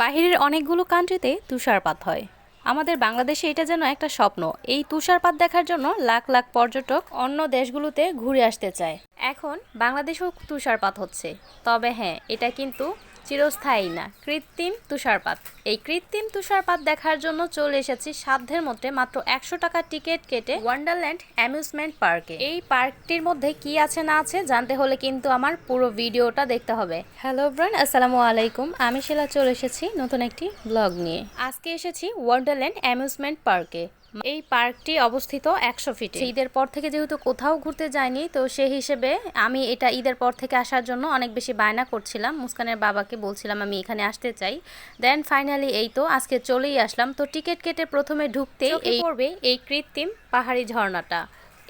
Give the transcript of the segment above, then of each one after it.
বাহিরের অনেকগুলো কান্ট্রিতে তুষারপাত হয়। আমাদের বাংলাদেশে এটা যেন একটা স্বপ্ন। এই তুষারপাত দেখার জন্য লাখ লাখ পর্যটক অন্য দেশগুলোতে ঘুরে আসতে চায়। এখন বাংলাদেশেও তুষারপাত হচ্ছে। তবে হ্যাঁ এটা কিন্তু চিরস্থায়ী না। কৃত্রিম তুষারপাত। এই কৃত্রিম তুষারপাত দেখার জন্য চলে এসেছি সাধ্যের মধ্যে মাত্র একশো টাকার টিকিট কেটে ওয়ান্ডারল্যান্ড অ্যামিউজমেন্ট পার্কে এই পার্কটির মধ্যে কি আছে না আছে জানতে হলে কিন্তু আমার পুরো ভিডিওটা দেখতে হবে। হ্যালো ব্রান আসসালামু আলাইকুম। আমি শিলা চলে এসেছি নতুন একটি ব্লগ নিয়ে। আজকে এসেছি ওয়ান্ডারল্যান্ড অ্যামিউজমেন্ট পার্কে এই পার্কটি অবস্থিত একশো ফিট ঈদের পর থেকে যেহেতু কোথাও ঘুরতে যাইনি তো সেই হিসেবে আমি এটা ঈদের পর থেকে আসার জন্য অনেক বেশি বায়না করছিলাম। মুস্কানের বাবাকে বলছিলাম আমি এখানে আসতে চাই। দেন ফাইনালি এই তো আজকে চলেই আসলাম। তো টিকিট কেটে প্রথমে ঢুকতে এই পড়বে এই কৃত্রিম পাহাড়ি ঝর্ণাটা।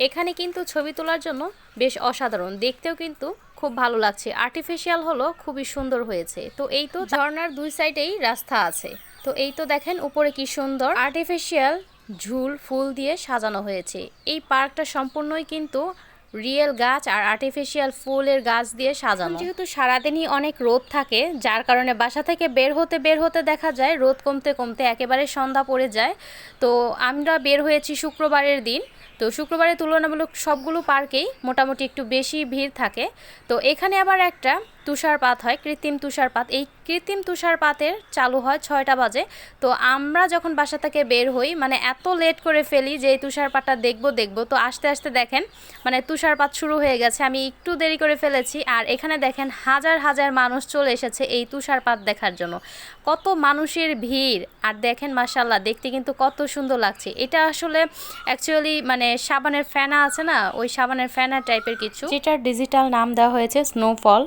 এখানে কিন্তু ছবি তোলার জন্য বেশ অসাধারণ। দেখতেও কিন্তু খুব ভালো লাগছে। আর্টিফিশিয়াল হলো খুবই সুন্দর হয়েছে। তো এই তো ঝর্ণার দুই সাইডেই রাস্তা আছে। তো এই তো দেখেন উপরে কি সুন্দর। আর্টিফিশিয়াল ঝুল ফুল দিয়ে সাজানো হয়েছে। এই পার্কটা সম্পূর্ণই কিন্তু রিয়েল গাছ আর আর্টিফিশিয়াল ফুলের গাছ দিয়ে সাজানো। যেহেতু সারাদিনই অনেক রোদ থাকে, যার কারণে বাসা থেকে বের হতে বের হতে দেখা যায়, রোদ কমতে কমতে একেবারে সন্ধ্যা পড়ে যায়। তো আমরা বের হয়েছি শুক্রবারের দিন। তো শুক্রবারে তুলনামূলক সবগুলো পার্কেই মোটামুটি একটু বেশি ভিড় থাকে। তো এখানে আবার একটা তুষারপাত হয়, কৃত্রিম তুষারপাত। এই কৃত্রিম তুষারপাতের চালু হয় ছয়টা বাজে। তো আমরা যখন বাসা থেকে বের হই মানে এত লেট করে ফেলি যে এই তুষারপাতটা দেখব দেখব। তো আস্তে আস্তে দেখেন মানে তুষারপাত শুরু হয়ে গেছে। আমি একটু দেরি করে ফেলেছি। আর এখানে দেখেন হাজার হাজার মানুষ চলে এসেছে এই তুষারপাত দেখার জন্য। কত মানুষের ভিড়। আর দেখেন মাসাল্লাহ দেখতে কিন্তু কত সুন্দর লাগছে। এটা আসলে অ্যাকচুয়ালি মানে সাবানের ফ্যানা আছে না ওই সাবানের ফ্যানা টাইপের কিছু। যেটার ডিজিটাল নাম দেওয়া হয়েছে স্নোফল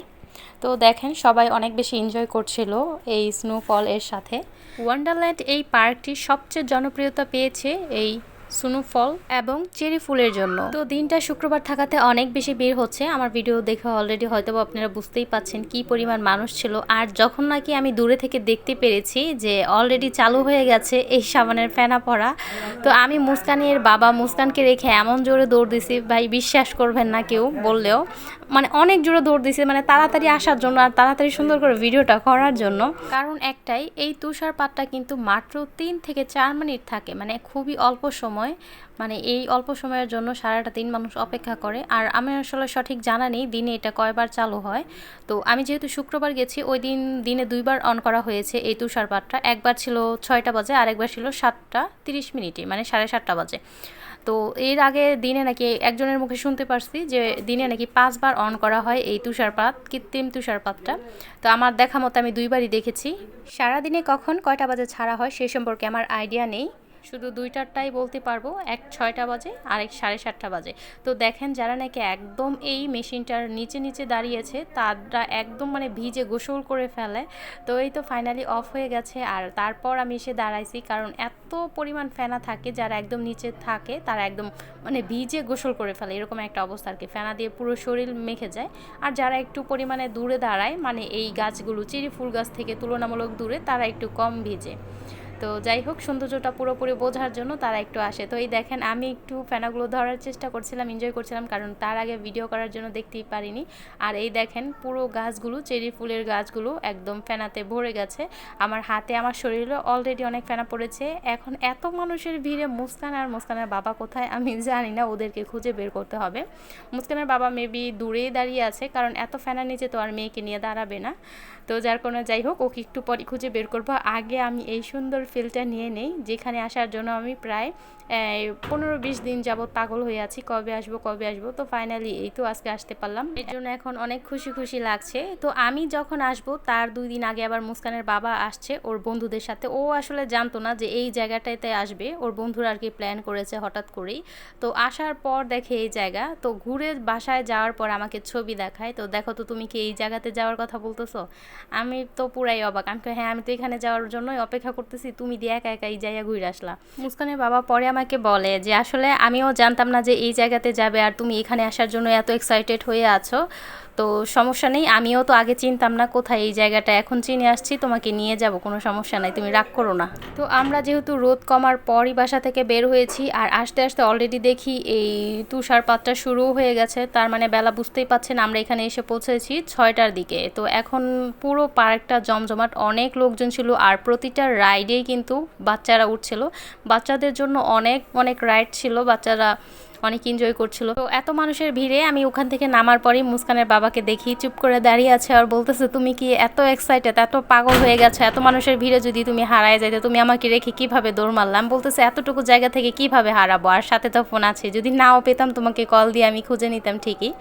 তো দেখেন সবাই অনেক বেশি এনজয় করছিল এই স্নোফল এর সাথে। ওয়ান্ডারল্যান্ড এই পার্কটি সবচেয়ে জনপ্রিয়তা পেয়েছে এই স্নোফল এবং চেরি ফুলের জন্য। তো দিনটা শুক্রবার থাকাতে অনেক বেশি ভিড় হচ্ছে। আমার ভিডিও দেখে অলরেডি হয়তো আপনারা বুঝতেই পাচ্ছেন কি পরিমাণ মানুষ ছিল। আর যখন নাকি আমি দূরে থেকে দেখতে পেরেছি যে অলরেডি চালু হয়ে গেছে এই সাবানের ফেনা পড়া তো আমি মুস্কানের বাবা মুস্কানকে রেখে এমন জোরে দৌড় দিছি ভাই বিশ্বাস করবেন না কেউ বললেও মানে অনেক জোরে দৌড় দিছে মানে তাড়াতাড়ি আসার জন্য আর তাড়াতাড়ি সুন্দর করে ভিডিওটা করার জন্য। কারণ একটাই এই তুষারপাতটা কিন্তু মাত্র তিন থেকে চার মিনিট থাকে মানে খুবই অল্প সময়। মানে এই অল্প সময়ের জন্য সারাটা দিন মানুষ অপেক্ষা করে। আর আমি আসলে সঠিক জানা নেই, দিনে এটা কয়বার চালু হয়। তো আমি যেহেতু শুক্রবার গেছি, ওই দিন, দিনে দুইবার অন করা হয়েছে এই তুষারপাতটা। একবার ছিল ছয়টা বাজে আর একবার ছিল সাতটা তিরিশ মিনিটে মানে সাড়ে সাতটা বাজে। তো এর আগে দিনে নাকি একজনের মুখে শুনতে পারছি যে দিনে নাকি পাঁচবার অন করা হয় এই তুষারপাত, কৃত্রিম তুষারপাতটা। তো আমার দেখা মতো আমি দুইবারই দেখেছি। সারাদিনে কখন কয়টা বাজে ছাড়া হয় সে সম্পর্কে আমার আইডিয়া নেই। শুধু দুইটারটাই বলতে পারব, এক ছয়টা বাজে আর এক সাড়ে সাতটা বাজে। তো দেখেন যারা নাকি একদম এই মেশিনটার নিচে নিচে দাঁড়িয়েছে, তারা একদম মানে ভিজে গোসল করে ফেলে। তো এই তো ফাইনালি অফ হয়ে গেছে, আর তারপর আমি এসে দাঁড়াইছি, কারণ এত পরিমাণ ফেনা থাকে, যারা একদম নিচে থাকে, তারা একদম মানে ভিজে গোসল করে ফেলে, এরকম একটা অবস্থা আর কি ফেনা দিয়ে পুরো শরীর মেখে যায়। আর যারা একটু পরিমাণে দূরে দাঁড়ায় মানে এই গাছগুলো চিরি ফুল গাছ থেকে তুলনামূলক দূরে, তারা একটু কম ভিজে। তো যাই হোক, সৌন্দর্যটা পুরোপুরি বোঝার জন্য তারা একটু আসে। তো এই দেখেন, আমি একটু ফ্যানাগুলো ধরার চেষ্টা করছিলাম এনজয় করছিলাম, কারণ তার আগে ভিডিও করার জন্য দেখতেই পারিনি। আর এই দেখেন, পুরো গাছগুলো, চেরি ফুলের গাছগুলো একদম ফেনাতে ভরে গেছে। আমার হাতে, আমার শরীরে অলরেডি অনেক ফেনা পড়েছে। এখন এত মানুষের ভিড়ে মুস্কান আর মুস্কানের বাবা কোথায় আমি জানি না, ওদেরকে খুঁজে বের করতে হবে। মুস্কানের বাবা মেবি দূরেই দাঁড়িয়ে আছে, কারণ এত ফেনার নিচে তো আর মেয়েকে নিয়ে দাঁড়াবে না। তো যার কোনো যাই হোক, ওকে একটু পরে খুঁজে বের করব। আগে আমি এই সুন্দর ফিলটা নিয়ে নেই, যেখানে আসার জন্য আমি প্রায় পনেরো বিশ দিন যাবৎ পাগল হয়ে আছি, কবে আসব কবে আসব। তো ফাইনালি এই তো আজকে আসতে পারলাম। এর জন্য এখন অনেক খুশি খুশি লাগছে। তো আমি যখন আসব, তার দুই দিন আগে আবার মুস্কানের বাবা আসছে ওর বন্ধুদের সাথে। ও আসলে জানতো না যে এই জায়গাটাতে আসবে। ওর বন্ধুরা আর কি প্ল্যান করেছে হঠাৎ করেই। তো আসার পর দেখে এই জায়গা। তো ঘুরে বাসায় যাওয়ার পর আমাকে ছবি দেখায়। তো দেখো তো তুমি কি এই জায়গাতে যাওয়ার কথা বলতেছো? আমি তো পুরাই অবাক। আমি হ্যাঁ আমি তো এখানে যাওয়ার জন্যই অপেক্ষা করতেছি। তুমি দিয়ে একা একা এই জায়গা ঘুরে আসলা। মুস্কানের বাবা পরে আমাকে বলে যে আসলে আমিও জানতাম না যে এই জায়গাতে যাবে আর তুমি এখানে আসার জন্য এত এক্সাইটেড হয়ে আছো। তো সমস্যা নেই। আমিও তো আগে চিনতাম না কোথায় এই জায়গাটা। এখন চিনে আসছি, তোমাকে নিয়ে যাব, কোনো সমস্যা নাই, তুমি রাগ করো না। তো আমরা যেহেতু রোদ কমার পরই বাসা থেকে বের হয়েছি, আর আসতে আসতে অলরেডি দেখি এই তুষারপাতটা শুরু হয়ে গেছে। তার মানে বেলা বুঝতেই পাচ্ছেন, আমরা এখানে এসে পৌঁছেছি ছয়টার দিকে। তো এখন পুরো পার্কটা জমজমাট, অনেক লোকজন ছিল, আর প্রতিটা রাইডেই কিন্তু বাচ্চারা উঠছিল। বাচ্চাদের জন্য অনেক অনেক রাইড ছিল। বাচ্চারা অনেক এনজয় করছিল। তো এত মানুষের ভিড়ে আমি ওখান থেকে নামার পরেই মুস্কানের বাবাকে দেখি, চুপ করে দাঁড়িয়ে আছে আর বলতেছে, তুমি কি এত এক্সাইটেড এত পাগল হয়ে গেছো? এত মানুষের ভিড়ে যদি তুমি হারায় যাইতে, তুমি আমাকে রেখে কীভাবে দৌড় মারলাম? বলতেছে, এতটুকু জায়গা থেকে কীভাবে হারাবো? আর সাথে তো ফোন আছে, যদি নাও পেতাম তোমাকে কল দিয়ে আমি খুঁজে নিতাম ঠিকই।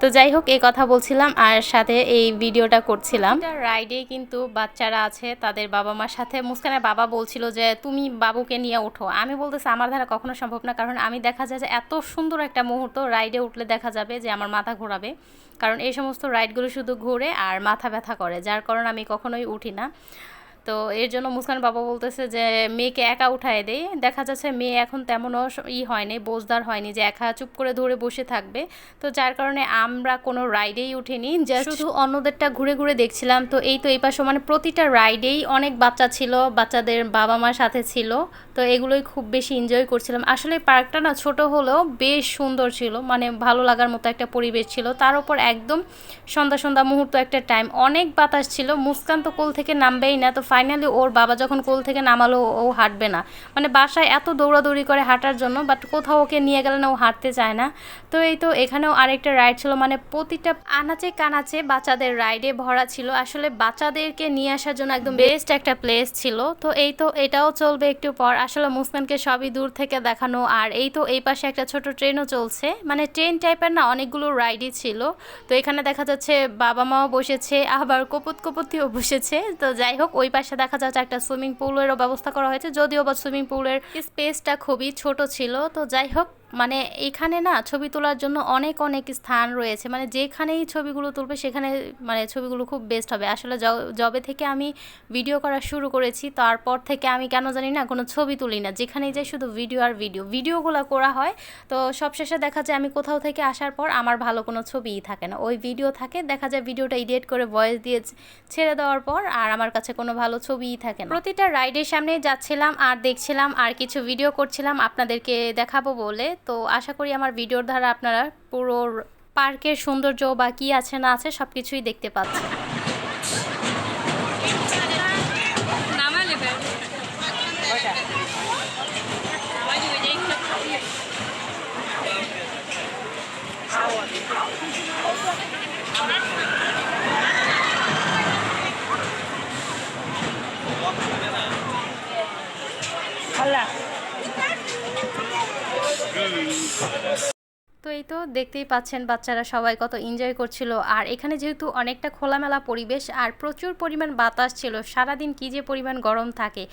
তো যাই হোক, এই কথা বলছিলাম আর সাথে এই ভিডিওটা করছিলাম। রাইডে কিন্তু বাচ্চারা আছে, তাদের বাবা মার সাথে। মুস্কানের বাবা বলছিল যে, তুমি বাবুকে নিয়ে ওঠো। আমি বলতেছি, আমার দ্বারা কখনো সম্ভব না। কারণ আমি দেখা যায় যে, এত সুন্দর একটা মুহূর্ত রাইডে উঠলে দেখা যাবে যে আমার মাথা ঘোরাবে। কারণ এই সমস্ত রাইডগুলো শুধু ঘুরে আর মাথা ব্যথা করে, যার কারণে আমি কখনোই উঠি না। তো এর জন্য মুসকান বাবা বলতেছে যে, মেয়েকে একা উঠায় দেয় দেখা যাচ্ছে মেয়ে এখন তেমনও ই হয়নি, বোঝদার হয়নি যে একা চুপ করে ধরে বসে থাকবে। তো যার কারণে আমরা কোনো রাইডেই উঠিনি শুধু অন্যদেরটা ঘুরে ঘুরে দেখছিলাম। তো এই তো এই পাশে মানে প্রতিটা রাইডেই অনেক বাচ্চা ছিল, বাচ্চাদের বাবা মার সাথে ছিল। তো এগুলোই খুব বেশি এনজয় করছিলাম। আসলে পার্কটা না ছোট হলেও বেশ সুন্দর ছিল মানে ভালো লাগার মতো একটা পরিবেশ ছিল। তার উপর একদম সন্ধ্যা সন্ধ্যা মুহূর্ত একটা টাইম অনেক বাতাস ছিল, মুস্কান তো কোল থেকে নামবেই না, তো ফাইনালি ওর বাবা যখন কোল থেকে নামালো, ও হাঁটবে না। মানে বাসায় এত দৌড়াদৌড়ি করে হাঁটার জন্য বাট কোথাও ওকে নিয়ে গেলে না, ও হাঁটতে চায় না। তো এই তো এখানেও আরেকটা রাইড ছিল মানে প্রতিটা আনাচে কানাচে বাচ্চাদের রাইডে ভরা ছিল। আসলে বাচ্চাদেরকে নিয়ে আসার জন্য একদম বেস্ট একটা প্লেস ছিল। তো এই তো এটাও চলবে একটু পর। আসলে মুসকানকে সবই দূর থেকে দেখানো, আর এই তো এই পাশে একটা ছোট ট্রেনও চলছে। মানে ট্রেন টাইপের না অনেকগুলো রাইডই ছিল। তো এখানে দেখা যাচ্ছে বাবা মাও বসেছে, আবার কপুত কপুতিও বসেছে। তো যাই হোক, ওই পাশে দেখা যাচ্ছে একটা সুইমিং পুলেরও ব্যবস্থা করা হয়েছে। যদিও বা সুইমিং পুলের স্পেসটা খুবই ছোট ছিল। তো যাই হোক মানে এখানে না ছবি তোলার জন্য অনেক অনেক স্থান রয়েছে। মানে যেখানেই ছবিগুলো তুলবে সেখানে মানে ছবিগুলো খুব বেস্ট হবে। আসলে যবে থেকে আমি ভিডিও করা শুরু করেছি, তারপর থেকে আমি কেন জানি না কোনো ছবি তুলি না। যেখানেই যাই শুধু ভিডিও আর ভিডিও ভিডিওগুলো করা হয়, তো সবশেষে দেখা যায় আমি কোথাও থেকে আসার পর আমার ভালো কোনো ছবিই থাকে না। ওই ভিডিও থাকে, দেখা যায় ভিডিওটা এডিট করে ভয়েস দিয়ে ছেড়ে দেওয়ার পর আর আমার কাছে কোনো ভালো ছবিই থাকে না। প্রতিটা রাইডের সামনে যাচ্ছিলাম আর দেখছিলাম আর কিছু ভিডিও করছিলাম, আপনাদেরকে দেখাবো বলে। তো আশা করি আমার ভিডিওর দ্বারা আপনারা পুরো পার্কের সৌন্দর্য বা কি আছে না আছে সব কিছুই দেখতে পাচ্ছেন। নামালে ফের তো এই তো দেখতেই পাচ্ছেন বাচ্চারা সবাই কত এনজয় করছিল। আর এখানে যেহেতু অনেকটা খোলামেলা পরিবেশ আর প্রচুর পরিমাণ বাতাস ছিল সারাদিন কি যে পরিমাণ গরম থাকে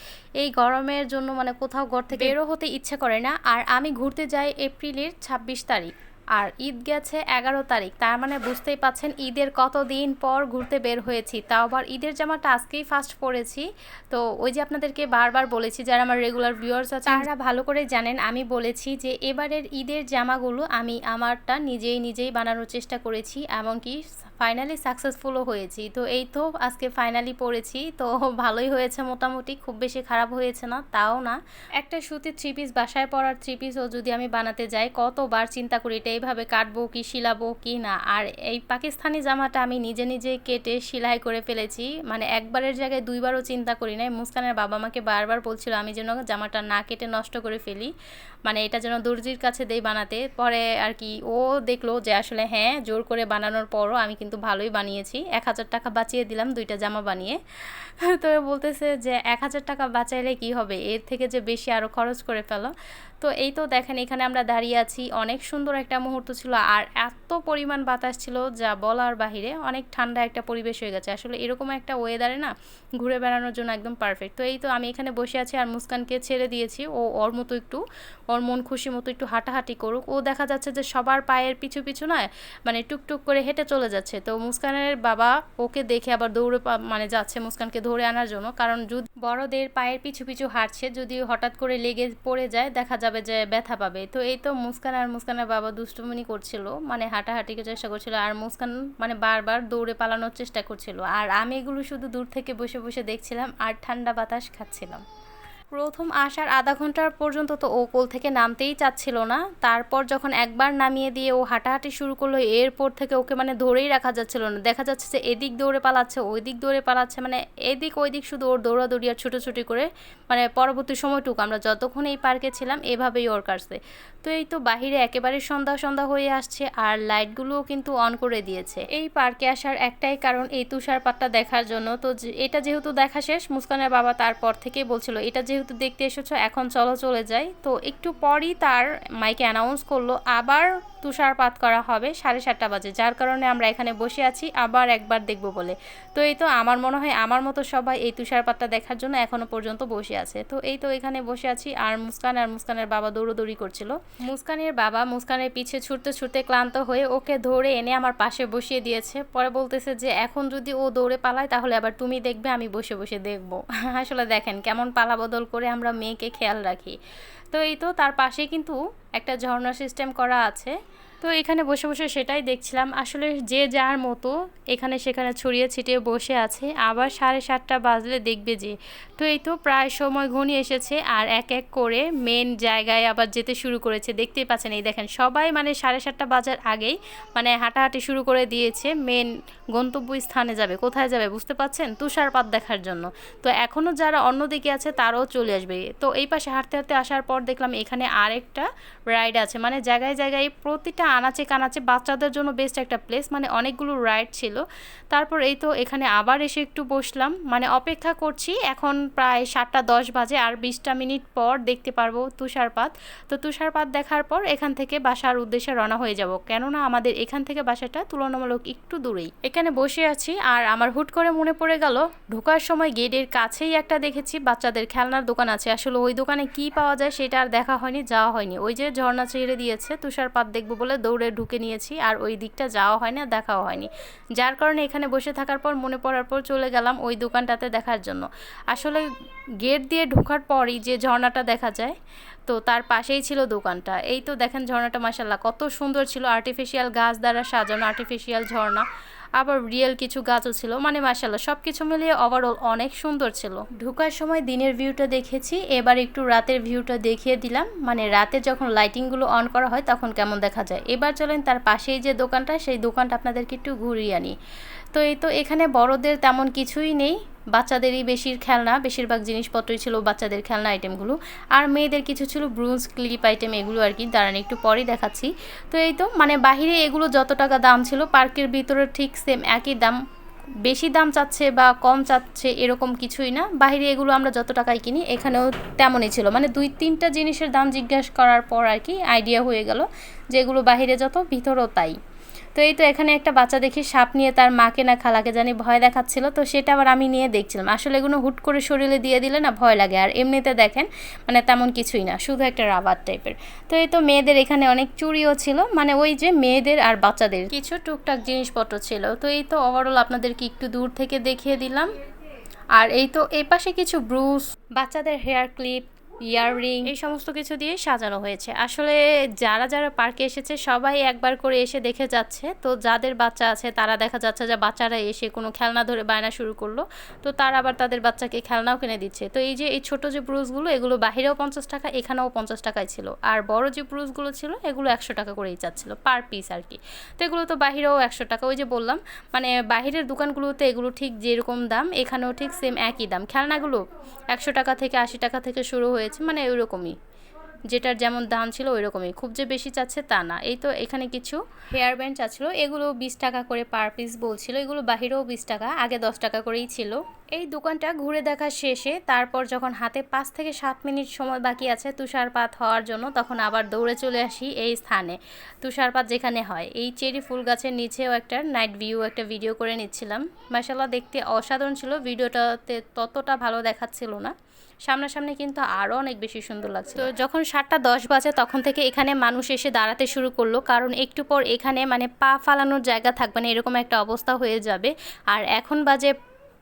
এই গরমের জন্য মানে কোথাও ঘর থেকে বেরো হতে ইচ্ছে করে না। আর আমি ঘুরতে যাই এপ্রিলের ছাব্বিশ তারিখ। আর ঈদ গেছে এগারো তারিখ। তার মানে বুঝতেই পাচ্ছেন ঈদের কত দিন পর ঘুরতে বের হয়েছি। তাও আবার ঈদের জামাটা আজকেই ফার্স্ট পরেছি। তো ওই যে আপনাদেরকে বারবার বলেছি, যারা আমার রেগুলার ভিউয়ার্স আছে তারা ভালো করে জানেন, আমি বলেছি যে এবারের ঈদের জামাগুলো আমি আমারটা নিজেই নিজেই বানানোর চেষ্টা করেছি, এমনকি ফাইনালি সাকসেসফুলও হয়েছি। তো এই তো আজকে ফাইনালি পড়েছি। তো ভালোই হয়েছে মোটামুটি, খুব বেশি খারাপ হয়েছে না, তাও না। একটা সুতির থ্রি পিস বাসায় পরার থ্রি পিসও যদি আমি বানাতে যাই, কতবার চিন্তা করি এটা এইভাবে কাটবো কি, শিলাবো কি না। আর এই পাকিস্তানি জামাটা আমি নিজে নিজে কেটে সেলাই করে ফেলেছি। মানে একবারের জায়গায় দুইবারও চিন্তা করি নাই। মুস্কানের বাবা আমাকে বারবার বলছিল, আমি যেন জামাটা না কেটে নষ্ট করে ফেলি। মানে এটা যেন দর্জির কাছে দেই বানাতে। পরে আর কি ও দেখল যে আসলে হ্যাঁ জোর করে বানানোর পরও আমি কিন্তু ভালোই বানিয়েছি। এক হাজার টাকা বাঁচিয়ে দিলাম, দুইটা জামা বানিয়ে। তো বলতেছে যে, এক হাজার টাকা বাঁচাইলে কি হবে? এর থেকে যে বেশি আরও খরচ করে ফেলো। তো এই তো দেখেন, এখানে আমরা দাঁড়িয়ে আছি। অনেক সুন্দর একটা মুহূর্ত ছিল। আর এত পরিমাণ বাতাস ছিল, যা বলার বাহিরে অনেক ঠান্ডা একটা পরিবেশ হয়ে গেছে। আসলে এরকম একটা ওয়েদারে না, ঘুরে বেড়ানোর জন্য একদম পারফেক্ট তো এই তো আমি এখানে বসে আছি আর মুস্কানকে ছেড়ে দিয়েছি। ও ওর মতো একটু, ওর মন খুশি মতো একটু হাঁটাহাঁটি করুক। ও দেখা যাচ্ছে যে সবার পায়ের পিছু পিছু নয় মানে টুকটুক করে হেঁটে চলে যাচ্ছে। তো মুস্কানের বাবা ওকে দেখে আবার দৌড়ে মানে যাচ্ছে মুস্কানকে ধরে আনার জন্য। কারণ যদি বড়দের পায়ের পিছু পিছু হাঁটছে, যদি হঠাৎ করে লেগে পড়ে যায়, দেখা যাবে যাবে যে ব্যথা পাবে। তো এই তো মুস্কান আর মুস্কানের বাবা দুষ্টুমনি করছিল মানে হাঁটাহাঁটিকে চেষ্টা করছিল, আর মুস্কান মানে বারবার দৌড়ে পালানোর চেষ্টা করছিল। আর আমি এগুলো শুধু দূর থেকে বসে বসে দেখছিলাম, আর ঠান্ডা বাতাস খাচ্ছিলাম। প্রথম আসার আধা ঘণ্টার পর্যন্ত তো ও কোল থেকে নামতেই চাচ্ছিল না। তারপর যখন একবার নামিয়ে দিয়ে ও হাঁটাহাঁটি শুরু করল, এরপর থেকে ওকে মানে ধরেই রাখা যাচ্ছিল না। দেখা যাচ্ছে যে এদিক দৌড়ে পালাচ্ছে ওই দিক দৌড়ে পালাচ্ছে মানে এদিক ওই দিক শুধু ওর দৌড়াদৌড়ি আর ছুটোছুটি করে মানে পরবর্তী সময়টুকু আমরা যতক্ষণ এই পার্কে ছিলাম, এভাবেই ওর কাটছে তো এই তো বাহিরে একেবারে সন্ধ্যা সন্ধ্যা হয়ে আসছে আর লাইটগুলোও কিন্তু অন করে দিয়েছে। এই পার্কে আসার একটাই কারণ এই তুষারপাতটা দেখার জন্য। তো এটা যেহেতু দেখা শেষ, মুস্কানের বাবা তারপর থেকেই বলছিল, এটা যেহেতু দেখতে এসেছ এখন চলো চলে যাই। তো একটু পরই তার মাইকে অ্যানাউন্স করল। আবার তুষারপাত করা হবে সাড়ে সাতটা বাজে। যার কারণে আমরা এখানে বসে আছি, আবার একবার দেখব বলে। তো এই তো আমার মনে হয় আমার মতো সবাই এই তুষারপাতটা দেখার জন্য এখনও পর্যন্ত বসে আছে। তো এই তো এখানে বসে আছি, আর মুস্কান, আর মুস্কানের বাবা দৌড়োদৌড়ি করছিল। মুস্কানের বাবা মুস্কানের পিছে ছুটতে ছুটতে ক্লান্ত হয়ে ওকে ধরে এনে আমার পাশে বসিয়ে দিয়েছে। পরে বলতেছে যে, এখন যদি ও দৌড়ে পালায়, তাহলে আবার তুমি দেখবে, আমি বসে বসে দেখব। আসলে দেখেন কেমন পালা বদল করে আমরা মেয়েকে খেয়াল রাখি। তো এই তো তার পাশে কিন্তু একটা ঝর্ণা সিস্টেম করা আছে। তো এখানে বসে বসে সেটাই দেখছিলাম। আসলে যে যার মতো এখানে সেখানে ছড়িয়ে ছিটিয়ে বসে আছে। আবার সাড়ে সাতটা বাজলে দেখবে যে, তো এই তো প্রায় সময় ঘনিয়ে এসেছে। আর এক এক করে মেন জায়গায় আবার যেতে শুরু করেছে। দেখতেই পাচ্ছেন, এই দেখেন, সবাই মানে সাড়ে সাতটা বাজার আগেই মানে হাঁটাহাঁটি শুরু করে দিয়েছে। মেন গন্তব্য স্থানে যাবে, কোথায় যাবে বুঝতে পাচ্ছেন? তুষারপাত দেখার জন্য। তো এখনও যারা অন্যদিকে আছে, তারাও চলে আসবে। তো এই পাশে হাঁটতে হাঁটতে আসার পর দেখলাম এখানে আরেকটা রাইড আছে। মানে জায়গায় জায়গায় প্রতিটা আনাচে কানাচে বাচ্চাদের জন্য বেস্ট একটা প্লেস মানে অনেকগুলো রাইড ছিল। তারপর এই তো এখানে আবার এসে একটু বসলাম। মানে অপেক্ষা করছি, এখন প্রায় সাতটা দশ বাজে আর বিশটা মিনিট পর দেখতে পারব তুষারপাত। তো তুষারপাত দেখার পর এখান থেকে বাসার উদ্দেশ্যে রওনা হয়ে যাব। কেননা আমাদের এখান থেকে বাসাটা তুলনামূলক একটু দূরেই। এখানে বসে আছি আর আমার হুট করে মনে পড়ে গেল, ঢোকার সময় গেটের কাছেই একটা দেখেছি, বাচ্চাদের খেলনার দোকান আছে। আসলে ওই দোকানে কি পাওয়া যায় সেটা আর দেখা হয়নি, যাওয়া হয়নি। ওই যে ঝর্ণা ছেড়ে দিয়েছে, তুষারপাত দেখব বলে দৌড়ে ঢুকে নিয়েছি আর ওই দিকটা যাওয়া হয়নি আর দেখাও হয়নি। যার কারণে এখানে বসে থাকার পর, মনে পড়ার পর চলে গেলাম ওই দোকানটাতে দেখার জন্য। আসলে গেট দিয়ে ঢোকার পরই যে ঝর্ণাটা দেখা যায়, তো তার পাশেই ছিল দোকানটা। এই তো দেখেন ঝর্ণাটা মাসাল্লাহ কত সুন্দর ছিল। আর্টিফিশিয়াল গাছ দ্বারা সাজানো আর্টিফিশিয়াল ঝর্ণা। আবার রিয়েল কিছু গাছও ছিল। মানে মাসাল্লাহ সব কিছু মিলিয়ে ওভারঅল অনেক সুন্দর ছিল। ঢুকার সময় দিনের ভিউটা দেখেছি, এবার একটু রাতের ভিউটা দেখিয়ে দিলাম। মানে রাতে যখন লাইটিংগুলো অন করা হয় তখন কেমন দেখা যায়। এবার চলেন তার পাশেই যে দোকানটা, সেই দোকানটা আপনাদেরকে একটু ঘুরিয়ে আনি। তো এই তো এখানে বড়দের তেমন কিছুই নেই। বাচ্চাদেরই বেশির খেলনা, বেশিরভাগ জিনিসপত্রই ছিল বাচ্চাদের খেলনা আইটেমগুলো আর মেয়েদের কিছু ছিল ব্রুজ ক্লিপ আইটেম এগুলো আর কি, দাঁড়ান একটু পরেই দেখাচ্ছি। তো এই তো মানে বাহিরে এগুলো যত টাকা দাম ছিল, পার্কের ভিতরে ঠিক সেম একই দাম। বেশি দাম চাচ্ছে বা কম চাচ্ছে এরকম কিছুই না। বাইরে এগুলো আমরা যত টাকায় কিনি, এখানেও তেমনই ছিল। মানে দুই তিনটা জিনিসের দাম জিজ্ঞাসা করার পর আর কি আইডিয়া হয়ে গেল যে এগুলো বাহিরে যত, ভিতরও তাই। তো এই তো এখানে একটা বাচ্চা দেখি, সাপ নিয়ে তার মাকে না খালাকে জানি ভয় দেখাচ্ছিল, তো সেটা আবার আমি নিয়ে দেখছিলাম। আসলে এগুলো হুট করে শরীরে দিয়ে দিলে না ভয় লাগে, আর এমনিতে দেখেন মানে তেমন কিছুই না, শুধু একটা রাবার টাইপের। তো এই তো মেয়েদের এখানে অনেক চুরিও ছিল মানে ওই যে মেয়েদের আর বাচ্চাদের কিছু টুকটাক জিনিসপত্র ছিল। তো এই তো ওভারঅল আপনাদেরকে একটু দূর থেকে দেখিয়ে দিলাম। আর এই তো এই পাশে কিছু ব্রুশ বাচ্চাদের হেয়ার ক্লিপ ইয়াররিং এই সমস্ত কিছু দিয়ে সাজানো হয়েছে। আসলে যারা যারা পার্কে এসেছে, সবাই একবার করে এসে দেখে যাচ্ছে। তো যাদের বাচ্চা আছে, তারা দেখা যাচ্ছে যে বাচ্চারা এসে কোনো খেলনা ধরে বায়না শুরু করল। তো তারা আবার তাদের বাচ্চাকে খেলনাও কিনে দিচ্ছে। তো এই যে, এই ছোট যে ব্রুজগুলো এগুলো বাহিরেও পঞ্চাশ টাকা, এখানেও পঞ্চাশ টাকায় ছিল। আর বড় যে ব্রুজগুলো ছিল, এগুলো একশো টাকা করেই চাচ্ছিল, পার পিস আর কি। তো এগুলো তো বাহিরেও একশো টাকা। ওই যে বললাম মানে বাহিরের দোকানগুলোতে এগুলো ঠিক যেরকম দাম, এখানেও ঠিক সেম একই দাম। খেলনাগুলো একশো টাকা থেকে আশি টাকা থেকে শুরু হয়েছে মানে ওইরকমই। যেটার যেমন দাম ছিল ওই রকমই খুব যে বেশি চাচ্ছে তা না। এই তো এখানে কিছু হেয়ার ব্যান্ড চাচ্ছিল। এগুলো বিশ টাকা করে পার পিস বলছিল। এগুলো বাহিরেও বিশ টাকা, আগে দশ টাকা করেই ছিল। এই দোকানটা ঘুরে দেখা শেষে তারপর যখন হাতে পাঁচ থেকে সাত মিনিট সময় বাকি আছে তুষারপাত হওয়ার জন্য, তখন আবার দৌড়ে চলে আসি এই স্থানে। তুষারপাত যেখানে হয়। এই চেরি ফুল গাছের নিচেও একটা নাইট ভিউ একটা ভিডিও করে নিচ্ছিলাম। মাসাল্লাহ দেখতে অসাধারণ ছিল। ভিডিওটাতে ততটা ভালো দেখাচ্ছিল না। সামনাসামনি কিন্তু আরও অনেক বেশি সুন্দর লাগছে তো যখন সাতটা দশ বাজে, তখন থেকে এখানে মানুষ এসে দাঁড়াতে শুরু করল। কারণ একটু পর এখানে মানে পা ফালানোর জায়গা থাকবে না, এরকম একটা অবস্থা হয়ে যাবে। আর এখন বাজে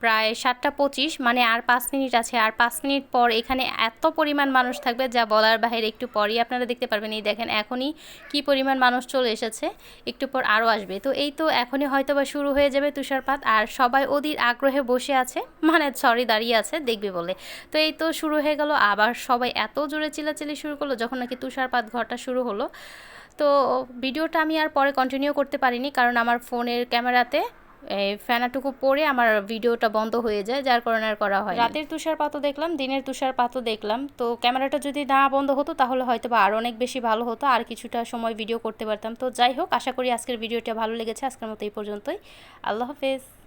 প্রায় সাতটা পঁচিশ মানে আর পাঁচ মিনিট আছে। আর পাঁচ মিনিট পর এখানে এত পরিমাণ মানুষ থাকবে যা বলার বাহিরে একটু পরই আপনারা দেখতে পারবেন। এই দেখেন এখনই কি পরিমাণ মানুষ চলে এসেছে। একটু পর আরও আসবে। তো এই তো এখনই হয়তো বা শুরু হয়ে যাবে তুষারপাত। আর সবাই অধীর আগ্রহে বসে আছে। মানে সরি, দাঁড়িয়ে আছে, দেখবে বলে। তো এই তো শুরু হয়ে গেল। আবার সবাই এত জোরে চিলাচিলি শুরু করল যখন নাকি তুষারপাত ঘরটা শুরু হলো। তো ভিডিওটা আমি আর পরে কন্টিনিউ করতে পারিনি। কারণ আমার ফোনের ক্যামেরাতে এই ফ্যানাটুকু পরে আমার ভিডিওটা বন্ধ হয়ে যায়, যার কারণে আর করা হয় রাতের তুষারপাতও দেখলাম, দিনের তুষারপাতও দেখলাম। তো ক্যামেরাটা যদি না বন্ধ হতো, তাহলে হয়তো বা আরও অনেক বেশি ভালো হতো, আর কিছুটা সময় ভিডিও করতে পারতাম। তো যাই হোক, আশা করি আজকের ভিডিওটা ভালো লেগেছে। আজকের মতো এই পর্যন্তই। আল্লাহ হাফেজ।